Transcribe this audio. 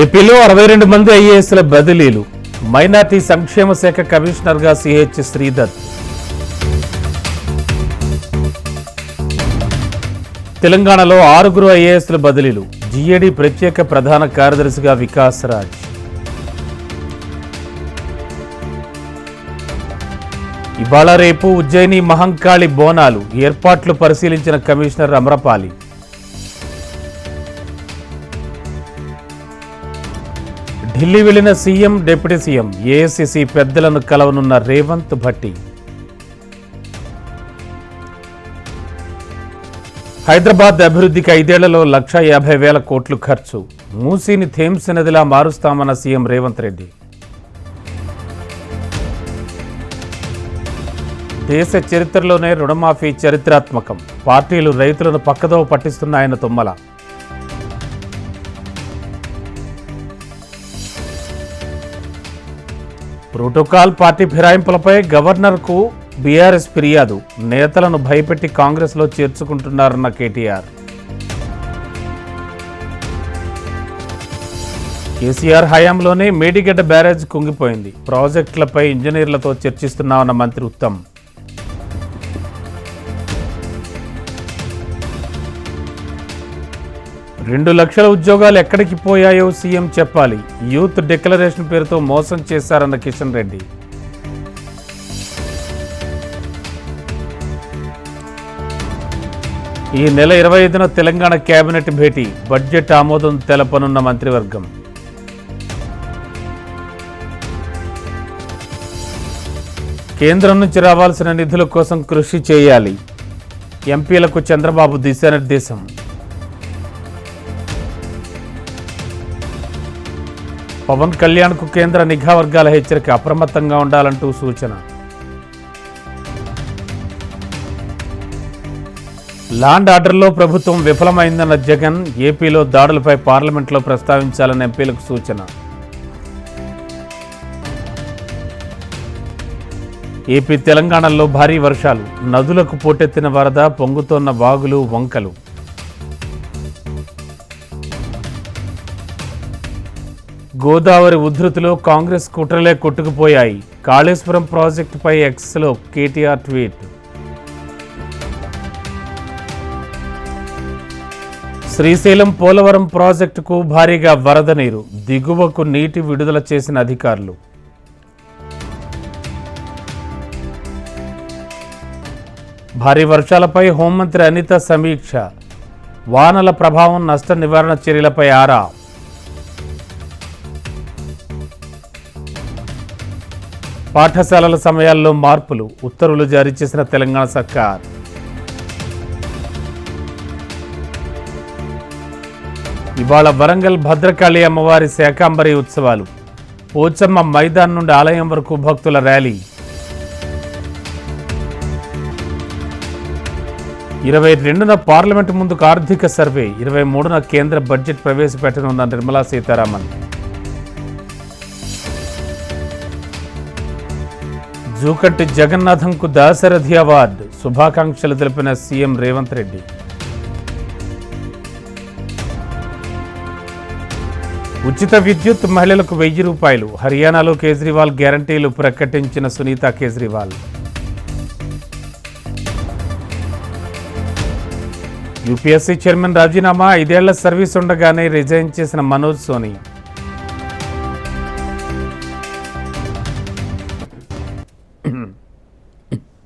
ఏపీలో అరవై రెండు మంది ఐఏఎస్ల బదిలీలు. మైనార్టీ సంక్షేమ శాఖ కమిషనర్గా సిహెచ్ శ్రీధర్. తెలంగాణలో ఆరుగురు ఐఏఎస్ల బదిలీలు. జిఏడి ప్రత్యేక ప్రధాన కార్యదర్శిగా వికాస్ రాజ్ ఇవాళ రేపు ఉజ్జయిని మహంకాళి బోనాలు. ఏర్పాట్లు పరిశీలించిన కమిషనర్ అమరపాలి. ఢిల్లీ వెళ్ళిన సీఎం డిప్యూటీ సీఎం ఏఐసిసి పెద్దలను కలవనున్న రేవంత్ భట్టి. హైదరాబాద్ అభివృద్ధికి ఐదేళ్ళలో లక్ష యాభై వేల కోట్లు ఖర్చు. మూసీని థేమ్స్ నదిలా మారుస్తామన్న సీఎం రేవంత్ రెడ్డి. దేశ చరిత్రలోనే రుణమాఫీ చరిత్రాత్మకం. పార్టీలు రైతులను పక్కదోవ పట్టిస్తున్నాయన్న తుమ్మల. ప్రోటోకాల్ పార్టీ ఫిరాయింపులపై గవర్నర్కు బీఆర్ఎస్ ఫిర్యాదు. నేతలను భయపెట్టి కాంగ్రెస్లో చేర్చుకుంటున్నారన్న కేటీఆర్. కేసీఆర్ హయాంలోనే మేడిగడ్డ బ్యారేజ్ కుంగిపోయింది. ప్రాజెక్టులపై ఇంజనీర్లతో చర్చిస్తున్నామన్న మంత్రి ఉత్తమ్. రెండు లక్షల ఉద్యోగాలు ఎక్కడికి పోయాయో సీఎం చెప్పాలి. యూత్ డిక్లరేషన్ పేరుతో మోసం చేశారన్న కిషన్ రెడ్డి. ఈ నెల ఇరవై ఐదున తెలంగాణ కేబినెట్ భేటీ. బడ్జెట్ ఆమోదం తెలపనున్న మంత్రివర్గం. కేంద్రం నుంచి రావాల్సిన నిధుల కోసం కృషి చేయాలి. ఎంపీలకు చంద్రబాబు దిశానిర్దేశం. పవన్ కళ్యాణ్కు కేంద్ర నిఘా వర్గాల హెచ్చరిక అప్రమత్తంగా ఉండాలంటూ సూచన. లాండ్ ఆర్డర్లో ప్రభుత్వం విఫలమైందన్న జగన్ ఏపీలో దాడులపై పార్లమెంట్లో ప్రస్తావించాలని ఎంపీలకు సూచన. ఏపీ తెలంగాణలో భారీ వర్షాలు నదులకు పోటెత్తిన వరద పొంగుతోన్న వాగులు వంకలు. గోదావరి ఉధృతిలో కాంగ్రెస్ కుట్రలే కొట్టుకుపోయాయి. కాళేశ్వరం ప్రాజెక్టుపై ఎక్స్లో కేటీఆర్ ట్వీట్. శ్రీశైలం పోలవరం ప్రాజెక్టుకు భారీగా వరద నీరు దిగువకు నీటి విడుదల చేసిన అధికారులు. భారీ వర్షాలపై హోంమంత్రి అనిత సమీక్ష. వానల ప్రభావం నష్ట నివారణ చర్యలపై ఆరా. పాఠశాలల సమయాల్లో మార్పులు ఉత్తర్వులు జారీ చేసిన తెలంగాణ సర్కార్. ఇవాళ వరంగల్ భద్రకాళి అమ్మవారి శాకాంబరి ఉత్సవాలు. పోచమ్మ మైదాన్ నుండి ఆలయం వరకు భక్తుల ర్యాలీ. ఇరవై రెండున పార్లమెంటు ముందుకు ఆర్థిక సర్వే ఇరవై మూడున కేంద్ర బడ్జెట్ ప్రవేశపెట్టనున్న నిర్మలా సీతారామన్. జూకట్ జగన్నాథంకు దాశరథి అవార్డు. శుభాకాంక్షలు తెలిపిన సీఎం రేవంత్ రెడ్డి. ఉచిత విద్యుత్ మహిళలకు వెయ్యి రూపాయలు. హర్యానాలో కేజ్రీవాల్ గ్యారంటీలు ప్రకటించిన సునీత కేజ్రీవాల్. యూపీఎస్సీ చైర్మన్ రాజీనామా. ఐదేళ్ళ సర్వీస్ ఉండగానే రిజైన్ చేసిన మనోజ్ సోని.